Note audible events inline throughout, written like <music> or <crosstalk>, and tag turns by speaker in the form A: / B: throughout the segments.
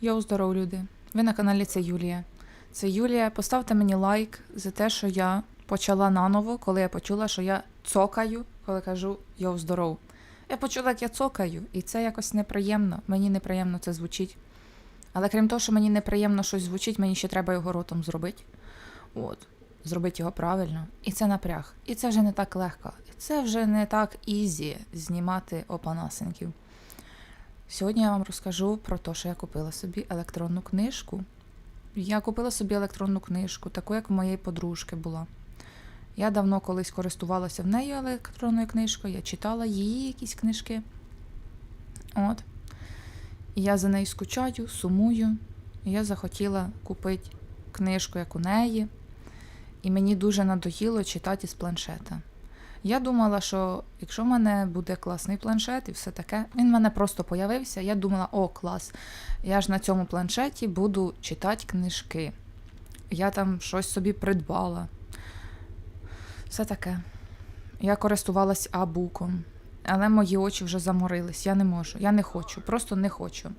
A: Йоу, здоров, люди! Ви на каналі це Юлія. Це Юлія. Поставте мені лайк за те, що я почала наново, коли я почула, що я цокаю, коли кажу йоу, здоров. Я почула, як я цокаю, і це якось неприємно. Мені неприємно це звучить. Але крім того, що мені неприємно щось звучить, мені ще треба його ротом зробити. От. Зробити його правильно. І це напряг. І це вже не так легко. І це вже не так ізі знімати опанасеньків. Сьогодні я вам розкажу про те, що я купила собі електронну книжку. Я купила собі електронну книжку, таку, як у моєї подружки була. Я давно колись користувалася в неї електронною книжкою, я читала її якісь книжки. От. І я за нею скучаю, сумую. І я захотіла купити книжку, як у неї. І мені дуже надоїло читати з планшета. Я думала, що якщо в мене буде класний планшет і все таке, він в мене просто появився. Я думала, о, клас, я ж на цьому планшеті буду читати книжки. Я там щось собі придбала. Все таке. Я користувалась абуком, але мої очі вже заморились. Я не можу, я не хочу, просто не хочу.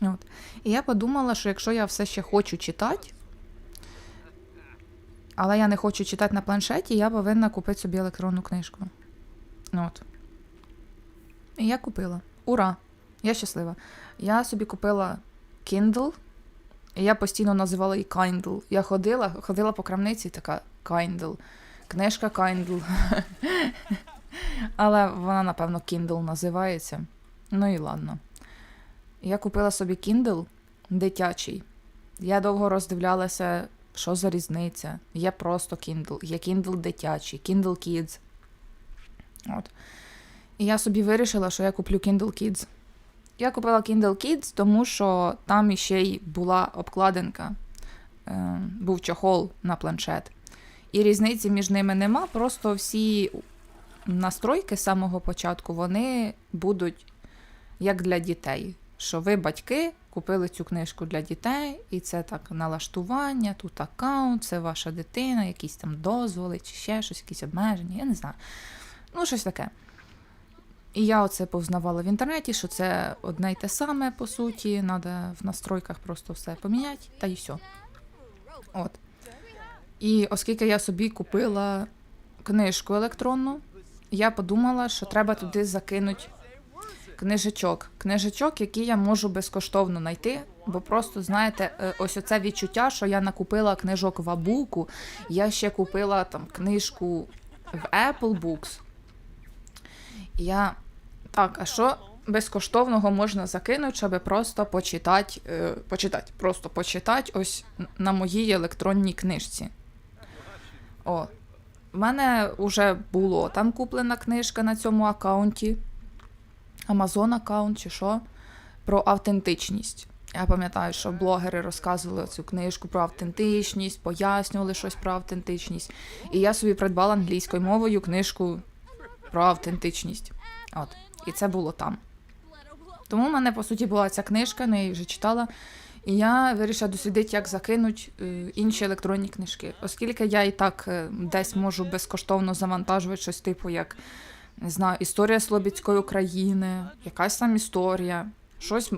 A: От. І я подумала, що якщо я все ще хочу читати, але я не хочу читати на планшеті, я повинна купити собі електронну книжку. От. І я купила. Ура! Я щаслива. Я собі купила Kindle, і я постійно називала її Kindle. Я ходила, ходила по крамниці і така Kindle. Книжка Kindle. <laughs> Але вона, напевно, Kindle називається. Ну і ладно. Я купила собі Kindle дитячий. Я довго роздивлялася, що за різниця. Є просто Kindle, є Kindle дитячий, Kindle Kids. От. І я собі вирішила, що я куплю Kindle Kids. Я купила Kindle Kids, тому що там іще й була обкладинка, е, був чохол на планшет. І різниці між ними нема, просто всі настройки з самого початку вони будуть як для дітей. Що ви, батьки, купили цю книжку для дітей, і це так налаштування, тут аккаунт, це ваша дитина, якісь там дозволи, чи ще щось, якісь обмеження, я не знаю. Ну, щось таке. І я оце повзнавала в інтернеті, що це одне й те саме, по суті, треба в настройках просто все поміняти, та й все. От. І оскільки я собі купила книжку електронну, я подумала, що треба туди закинути книжечок. Книжечок, які я можу безкоштовно знайти, бо просто, знаєте, е, ось оце відчуття, що я накупила книжок в Абуку, я ще купила там книжку в Apple Books. Я. Так, а що безкоштовного можна закинути, щоб просто почитати, е, почитати, просто почитати ось на моїй електронній книжці. О, в мене вже було там куплена книжка на цьому аккаунті. Amazon аккаунт чи що, про автентичність. Я пам'ятаю, що блогери розказували цю книжку про автентичність, пояснювали щось про автентичність. І я собі придбала англійською мовою книжку про автентичність. От. І це було там. Тому в мене, по суті, була ця книжка, я її вже читала. І я вирішила дослідити, як закинуть е, інші електронні книжки. Оскільки я і так е, десь можу безкоштовно завантажувати щось, типу, як не знаю, історія Слобідської України, якась там історія, щось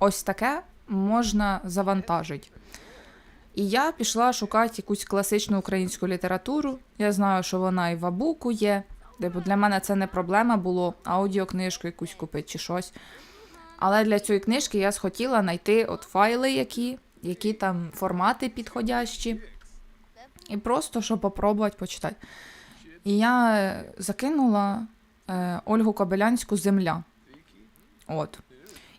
A: ось таке можна завантажити. І я пішла шукати якусь класичну українську літературу. Я знаю, що вона і в Абуку є. Типу, для мене це не проблема було аудіокнижку якусь купити чи щось. Але для цієї книжки я схотіла знайти от файли, які, які там формати підходящі. І просто щоб попробувати почитати. І я е, закинула е, Ольгу Кобилянську Земля. От.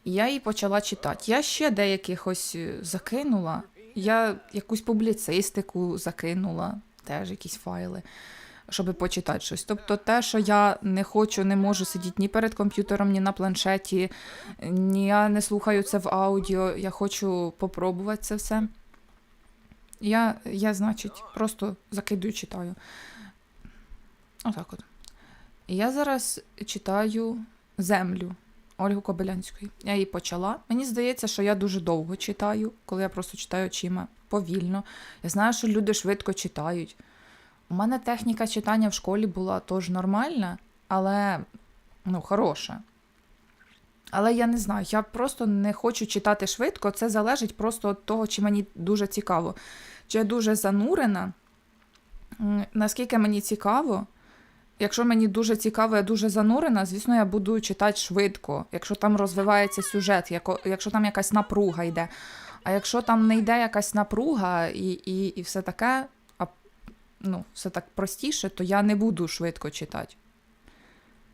A: І я її почала читати. Я ще деяких ось е, закинула. Я якусь публіцистику закинула, теж якісь файли, щоб почитати щось. Тобто, те, що я не хочу, не можу сидіти ні перед комп'ютером, ні на планшеті, ні я не слухаю це в аудіо. Я хочу попробувати це все. Я, я значить, просто закидую, читаю. Отак от. Я зараз читаю Землю Ольгу Кобилянської. Я її почала. Мені здається, що я дуже довго читаю, коли я просто читаю очима повільно. Я знаю, що люди швидко читають. У мене техніка читання в школі була теж нормальна, але ну, хороша. Але я не знаю, я просто не хочу читати швидко. Це залежить просто від того, чи мені дуже цікаво. Чи я дуже занурена. Наскільки мені цікаво, якщо мені дуже цікаво, я дуже занурена, звісно, я буду читати швидко, якщо там розвивається сюжет, якщо там якась напруга йде. А якщо там не йде якась напруга і, і, і все таке, а ну, все так простіше, то я не буду швидко читати.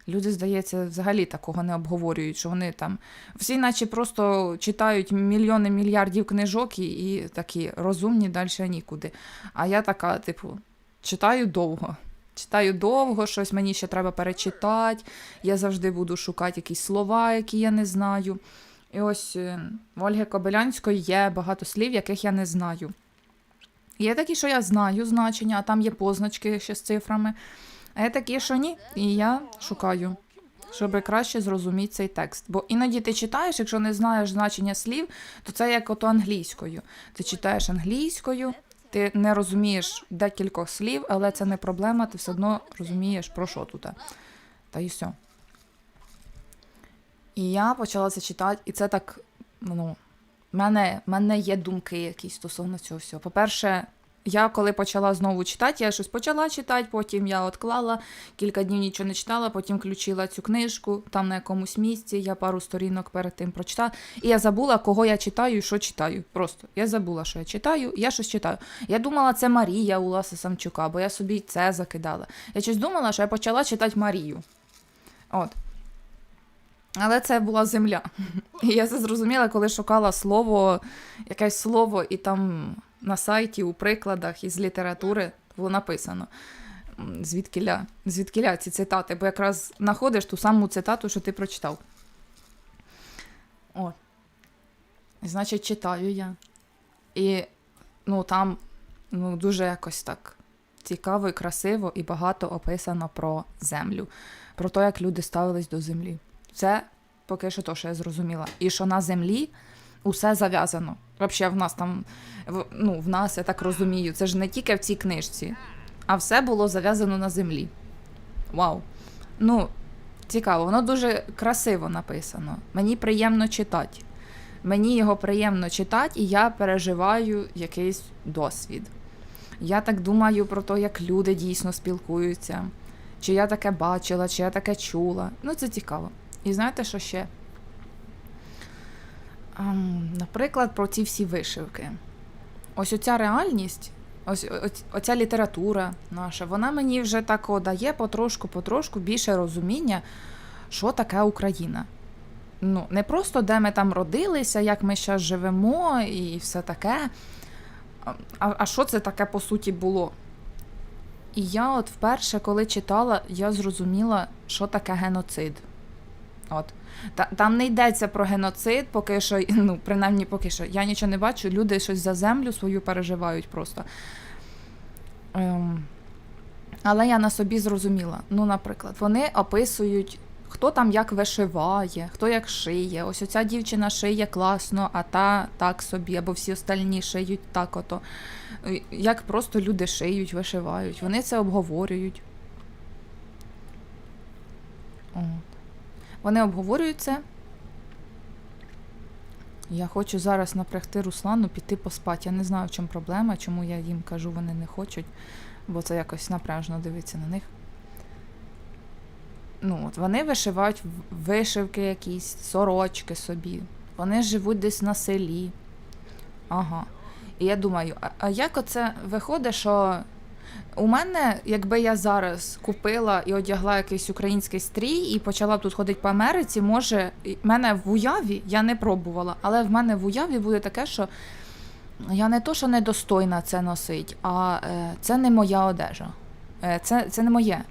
A: Люди, здається, взагалі такого не обговорюють, що вони там всі, наче просто читають мільйони мільярдів книжок і, і такі розумні далі нікуди. А я така, типу, читаю довго. Читаю довго, щось мені ще треба перечитати. Я завжди буду шукати якісь слова, які я не знаю. І ось е, в Ольги Кобилянської є багато слів, яких я не знаю. Є такі, що я знаю значення, а там є позначки ще з цифрами. А є такі, що ні. І я шукаю, щоб краще зрозуміти цей текст. Бо іноді ти читаєш, якщо не знаєш значення слів, то це як ото англійською. Ти читаєш англійською, ти не розумієш декількох слів, але це не проблема, ти все одно розумієш, про що тут. Та і все. І я почала це читати, і це так, ну, в мене, мене є думки якісь стосовно цього всього. По-перше, я коли почала знову читати, я щось почала читати, потім я відклала, кілька днів нічого не читала, потім включила цю книжку там на якомусь місці, я пару сторінок перед тим прочитала. І я забула, кого я читаю і що читаю. Просто я забула, що я читаю, я щось читаю. Я думала, це Марія Уласа Самчука, бо я собі це закидала. Я щось думала, що я почала читати Марію. От. Але це була земля. <laughs> І я це зрозуміла, коли шукала слово, якесь слово, і там на сайті у прикладах із літератури було написано. Звідкіля, звідкіля ці цитати, бо якраз знаходиш ту саму цитату, що ти прочитав. І, значить, читаю я. І ну, там ну, дуже якось так цікаво і красиво, і багато описано про землю, про те, як люди ставились до землі. Це поки що то, що я зрозуміла. І що на землі усе зав'язано. Взагалі, в нас там, ну, в нас, я так розумію, це ж не тільки в цій книжці, а все було зав'язано на землі. Вау. Ну, цікаво, воно дуже красиво написано. Мені приємно читати. Мені його приємно читати, і я переживаю якийсь досвід. Я так думаю про те, як люди дійсно спілкуються. Чи я таке бачила, чи я таке чула. Ну, це цікаво. І знаєте, що ще? Ем, наприклад, про ці всі вишивки. Ось оця реальність, ось, оця література наша, вона мені вже так дає потрошку-потрошку більше розуміння, що таке Україна. Ну, не просто де ми там родилися, як ми зараз живемо і все таке. А, а а що це таке по суті було? І я от вперше, коли читала, я зрозуміла, що таке геноцид. От. Та, там не йдеться про геноцид, поки що, <laughs> ну, принаймні поки що. Я нічого не бачу, люди щось за землю свою переживають просто. Ем, але я на собі зрозуміла. Ну, наприклад, вони описують, хто там як вишиває, хто як шиє. Ось оця дівчина шиє класно, а та так собі, або всі остальні шиють так ото. Як просто люди шиють, вишивають. Вони це обговорюють. Вони обговорюють це. Я хочу зараз напрягти Руслану піти поспати. Я не знаю, в чому проблема, чому я їм кажу, вони не хочуть, бо це якось напряжно дивитися на них. Ну, от вони вишивають вишивки якісь, сорочки собі. Вони живуть десь на селі. Ага. І я думаю, а як оце виходить, що у мене, якби я зараз купила і одягла якийсь український стрій і почала тут ходити по Америці, може, в мене в уяві, я не пробувала, але в мене в уяві буде таке, що я не то, що недостойна це носить, а е, це не моя одежа. Е, це, це не моє.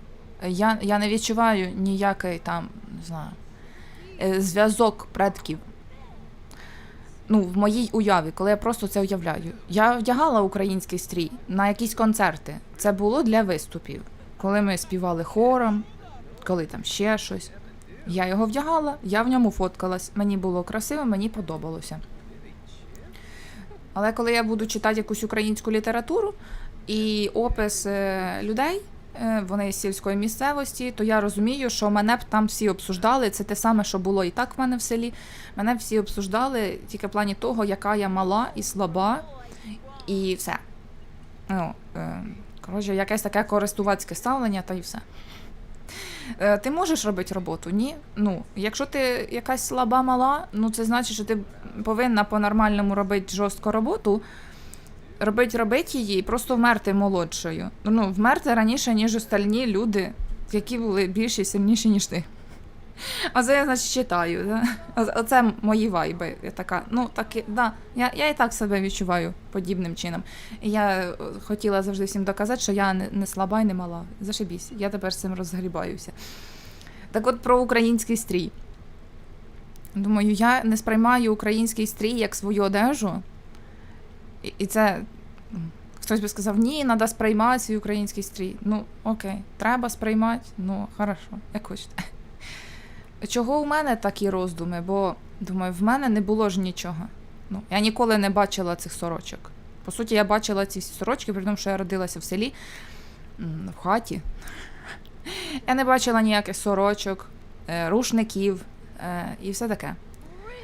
A: Я, я не відчуваю ніякий там, не знаю, е, зв'язок предків. Ну, в моїй уяві, коли я просто це уявляю. Я вдягала український стрій на якісь концерти. Це було для виступів. Коли ми співали хором, коли там ще щось. Я його вдягала, я в ньому фоткалась. Мені було красиво, мені подобалося. Але коли я буду читати якусь українську літературу і опис е, людей, вони з сільської місцевості, то я розумію, що мене б там всі обсуждали. Це те саме, що було і так в мене в селі. Мене всі обсуждали тільки в плані того, яка я мала і слаба, і все. Ну, е, коротше, якесь таке користувацьке ставлення, та й все. Е, Ти можеш робити роботу? Ні. Ну, якщо ти якась слаба мала, ну це значить, що ти повинна по-нормальному робити жорстко роботу, робити робити її і просто вмерти молодшою. Ну, вмерти раніше, ніж остальні люди, які були більші і сильніші, ніж ти. А це я, значить, читаю. Оце мої вайби. Я така, ну так, да, я, я і так себе відчуваю подібним чином. І я е, хотіла завжди всім доказати, що я не, не слаба і не мала. Зашибісь, я тепер з цим розгрібаюся. Так от про український стрій. Думаю, я не сприймаю український стрій як свою одежу. І, це. Хтось би сказав, ні, треба сприймати свій український стрій. Ну, окей, треба сприймати, ну, хорошо, як хочете. <laughs> Чого у мене такі роздуми? Бо, думаю, в мене не було ж нічого. Ну, я ніколи не бачила цих сорочок. По суті, я бачила ці сорочки, при тому, що я родилася в селі, в хаті. Я не бачила ніяких сорочок, е, рушників е, і все таке.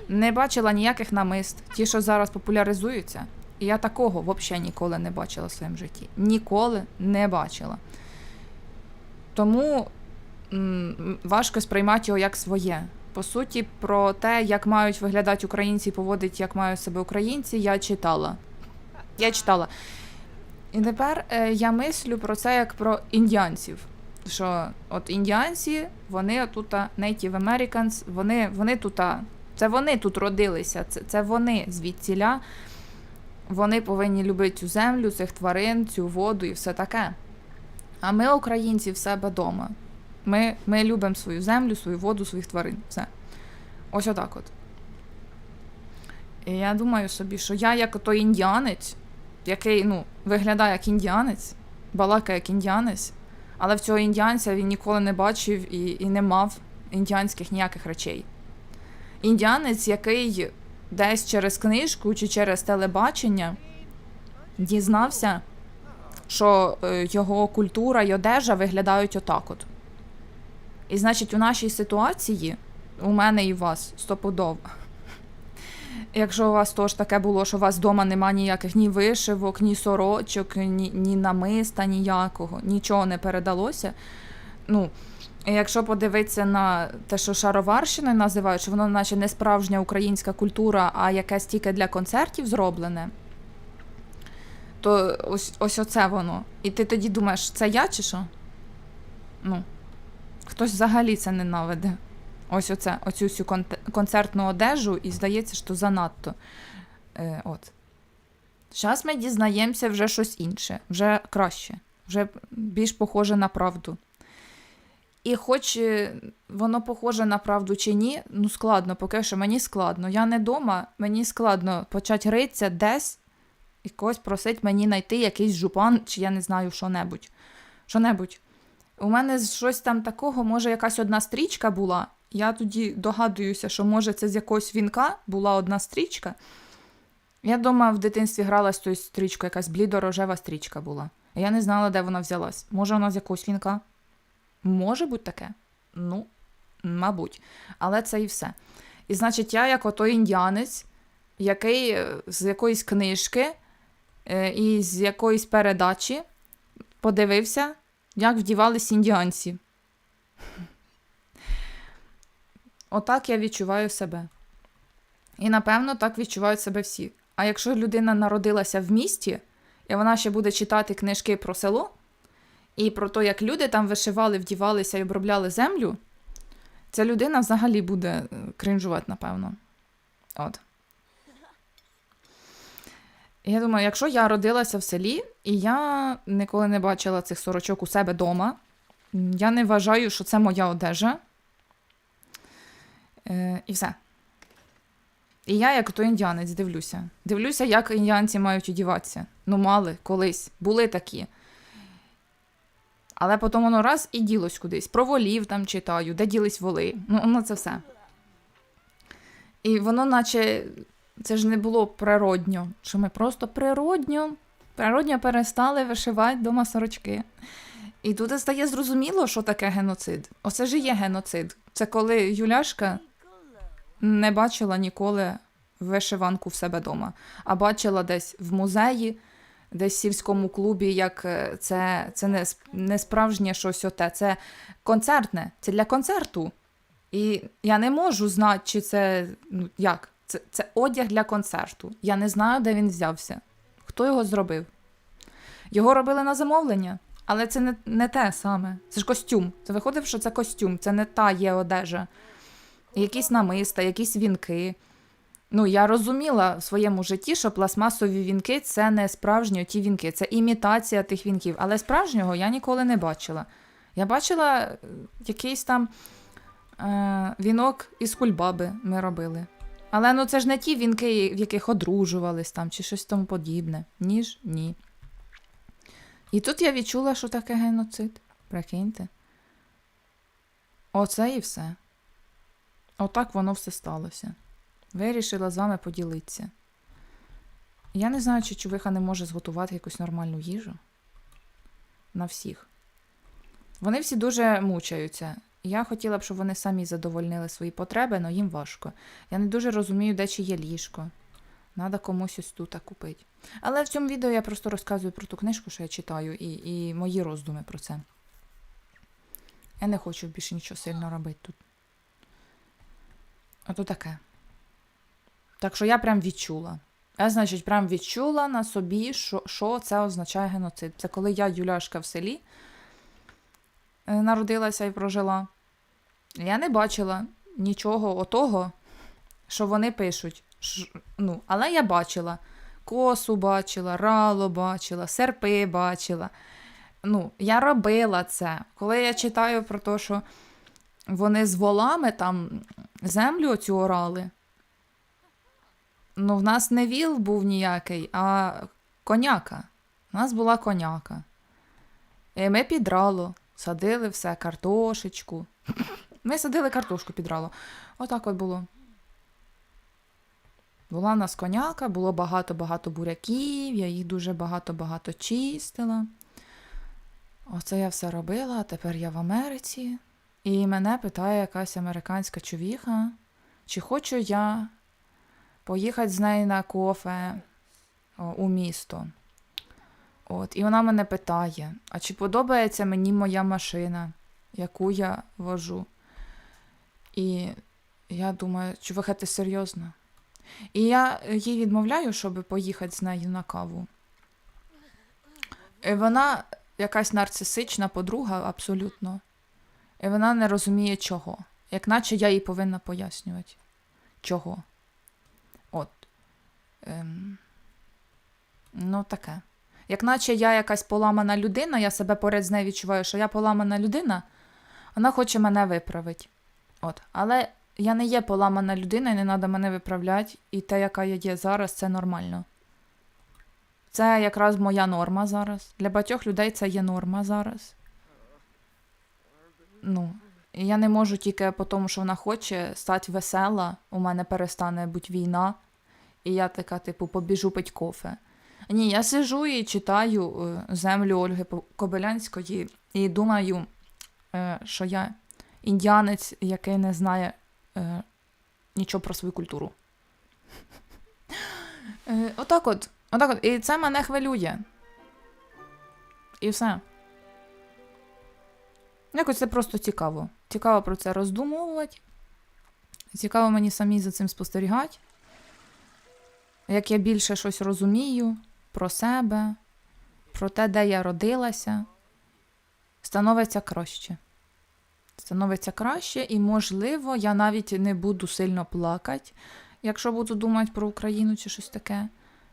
A: Не бачила ніяких намист, ті, що зараз популяризуються. І я такого взагалі ніколи не бачила в своєму житті. Ніколи не бачила. Тому важко сприймати його як своє. По суті, про те, як мають виглядати українці, поводить, як мають себе українці, я читала. Я читала. І тепер е, я мислю про це як про індіанців. Що от індіанці, вони тут Native Americans, вони, вони тут, це вони тут родилися, це, це вони звідціля. Вони повинні любити цю землю, цих тварин, цю воду і все таке. А ми, українці, в себе вдома. Ми, ми любимо свою землю, свою воду, своїх тварин. Все. Ось отак от. І я думаю собі, що я, як той індіанець, який ну, виглядає як індіанець, балакає як індіанець, але в цього індіанця він ніколи не бачив і, і не мав індіанських ніяких речей. Індіанець, який десь через книжку чи через телебачення дізнався, що е, його культура і одежа виглядають отак от. І значить, у нашій ситуації, у мене і у вас стопудово. Якщо у вас теж таке було, що у вас вдома нема ніяких ні вишивок, ні сорочок, ні, ні намиста, ніякого, нічого не передалося. Ну, якщо подивитися на те, що шароварщиною називають, що воно наче не справжня українська культура, а якесь тільки для концертів зроблене, то ось, ось оце воно. І ти тоді думаєш, це я чи що? Ну, хтось взагалі це ненавиде. Ось оце, оцю всю концертну одежу, і здається, що занадто. Е, от. Зараз ми дізнаємося вже щось інше, вже краще, вже більш похоже на правду. І хоч е, воно похоже на правду чи ні, ну складно, поки що мені складно. Я не вдома, мені складно почати ритися десь і когось просить мені знайти якийсь жупан, чи я не знаю, що-небудь. Що-небудь. У мене щось там такого, може, якась одна стрічка була. Я тоді догадуюся, що може це з якогось вінка була одна стрічка. Я вдома в дитинстві грала з тою стрічкою, якась блідо-рожева стрічка була. Я не знала, де вона взялась. Може, вона з якогось вінка? Може бути таке? Ну, мабуть. Але це і все. І значить, я, як отой індіанець, який е, з якоїсь книжки е, і з якоїсь передачі подивився, як вдівались індіанці. Отак я відчуваю себе. І напевно так відчувають себе всі. А якщо людина народилася в місті, і вона ще буде читати книжки про село, і про те, як люди там вишивали, вдівалися і обробляли землю, ця людина взагалі буде е, кринжувати, напевно. От. Я думаю, якщо я родилася в селі, і я ніколи не бачила цих сорочок у себе вдома, я не вважаю, що це моя одежа. Е, і все. І я, як той індіанець, дивлюся. Дивлюся, як індіанці мають одіватися. Ну, мали колись, були такі. Але потім воно раз і ділось кудись. Про волів там читаю, де ділись воли. Ну, ну це все. І воно, наче, це ж не було природньо, що ми просто природньо, природньо перестали вишивати дома сорочки. І тут стає зрозуміло, що таке геноцид. Оце ж і є геноцид. Це коли Юляшка не бачила ніколи вишиванку в себе вдома, а бачила десь в музеї, десь в сільському клубі, як е, це, це не, не справжнє щось оте, це концертне, це для концерту. І я не можу знати, чи це ну, як. Це, це одяг для концерту. Я не знаю, де він взявся. Хто його зробив? Його робили на замовлення, але це не, не те саме. Це ж костюм. Це виходить, що це костюм, це не та є одежа. Якісь намиста, якісь вінки. Ну, я розуміла в своєму житті, що пластмасові вінки це не справжні ті вінки, це імітація тих вінків. Але справжнього я ніколи не бачила. Я бачила е, якийсь там е, вінок із кульбаби ми робили. Але ну це ж не ті вінки, в яких одружувались там, чи щось тому подібне. Ніж ні. І тут я відчула, що таке геноцид. Прикиньте. Оце і все. Отак воно все сталося. Вирішила з вами поділитися. Я не знаю, чи чувиха не може зготувати якусь нормальну їжу. На всіх. Вони всі дуже мучаються. Я хотіла б, щоб вони самі задовольнили свої потреби, але їм важко. Я не дуже розумію, де чи є ліжко. Надо комусь ось тут купити. Але в цьому відео я просто розказую про ту книжку, що я читаю, і, і мої роздуми про це. Я не хочу більше нічого сильно робити тут. Ото таке. Так що я прям відчула. Я, значить, прям відчула на собі, що, що це означає геноцид. Це коли я, Юляшка, в селі е, народилася і прожила. Я не бачила нічого отого, що вони пишуть. Ну, але я бачила. Косу бачила, рало бачила, серпи бачила. Ну, я робила це. Коли я читаю про те, що вони з волами там землю оцю орали. Ну, в нас не віл був ніякий, а коняка. У нас була коняка. І ми під рало садили все, картошечку. <laughs> Ми садили картошку під рало. Отак от було. Була в нас коняка, було багато-багато буряків, я їх дуже багато-багато чистила. Оце я все робила, а тепер я в Америці. І мене питає якась американська човіха, чи хочу я поїхати з нею на кофе у місто. От, і вона мене питає: а чи подобається мені моя машина, яку я вожу? І я думаю, чувака, ти серйозно? І я їй відмовляю, щоб поїхати з нею на каву. І вона якась нарцисична подруга, абсолютно. І вона не розуміє чого. Як наче я їй повинна пояснювати. Чого. Ем. Ну, таке. Як наче я якась поламана людина, я себе поряд з нею відчуваю, що я поламана людина, вона хоче мене виправити. От. Але я не є поламана людина і не треба мене виправляти, і те, яка я є зараз, це нормально. Це якраз моя норма зараз. Для багатьох людей це є норма зараз. Ну, я не можу тільки по тому, що вона хоче стати весела, у мене перестане бути війна, і я така, типу, побіжу пить кофе. Ні, я сижу і читаю е, землю Ольги Кобилянської і думаю, е, що я індіанець, який не знає е, нічого про свою культуру. <laughs> Отак от. Отак от. І це мене хвилює. І все. Якось це просто цікаво. Цікаво про це роздумовувати. Цікаво мені самі за цим спостерігати. Як я більше щось розумію про себе, про те, де я родилася, становиться краще. Становиться краще, і, можливо, я навіть не буду сильно плакати, якщо буду думати про Україну чи щось таке.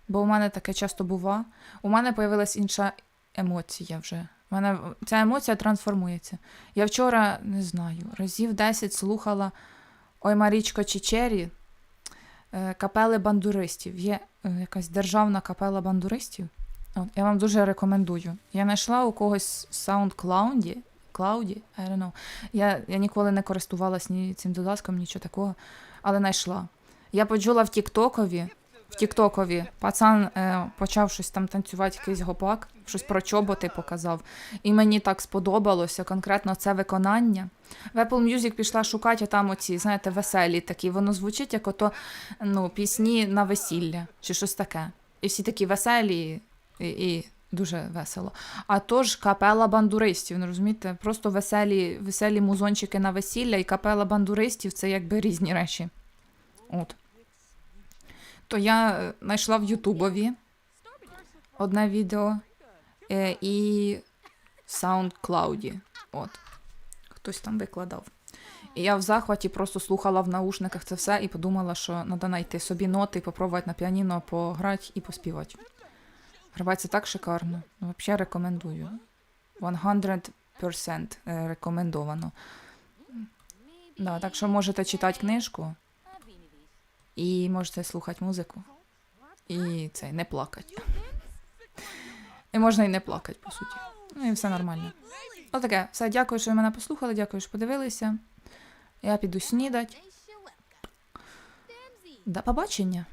A: Бо у мене таке часто бува. У мене з'явилася інша емоція вже. У мене ця емоція трансформується. Я вчора, не знаю, разів 10 слухала Ой Марічко Чечері капели бандуристів. Є е, якась державна капела бандуристів. От, я вам дуже рекомендую. Я знайшла у когось SoundCloud, Cloud, I don't know. Я, я ніколи не користувалась ні цим додатком, нічого такого, але знайшла. Я почула в Тіктокові в Тіктокові. Пацан е, почав щось там танцювати, якийсь гопак, щось про чоботи показав. І мені так сподобалося конкретно це виконання. В Apple Music пішла шукати а там оці, знаєте, веселі такі. Воно звучить як ото ну, пісні на весілля чи щось таке. І всі такі веселі і, і дуже весело. А то ж капела бандуристів, ну розумієте? Просто веселі, веселі музончики на весілля і капела бандуристів це якби різні речі. От. То я е, знайшла в Ютубові одне відео е, і SoundCloud. От. Хтось там викладав. І я в захваті просто слухала в наушниках це все і подумала, що треба знайти собі ноти попробувати на піаніно пограти і поспівати. Гравається так шикарно. Взагалі рекомендую. 100% е, рекомендовано. Да, так що можете читати книжку і можете слухати музику. І це не плакати. І можна і не плакати, по суті. Ну і все нормально. Отаке, все, дякую, що ви мене послухали, дякую, що подивилися. Я піду снідать. До побачення.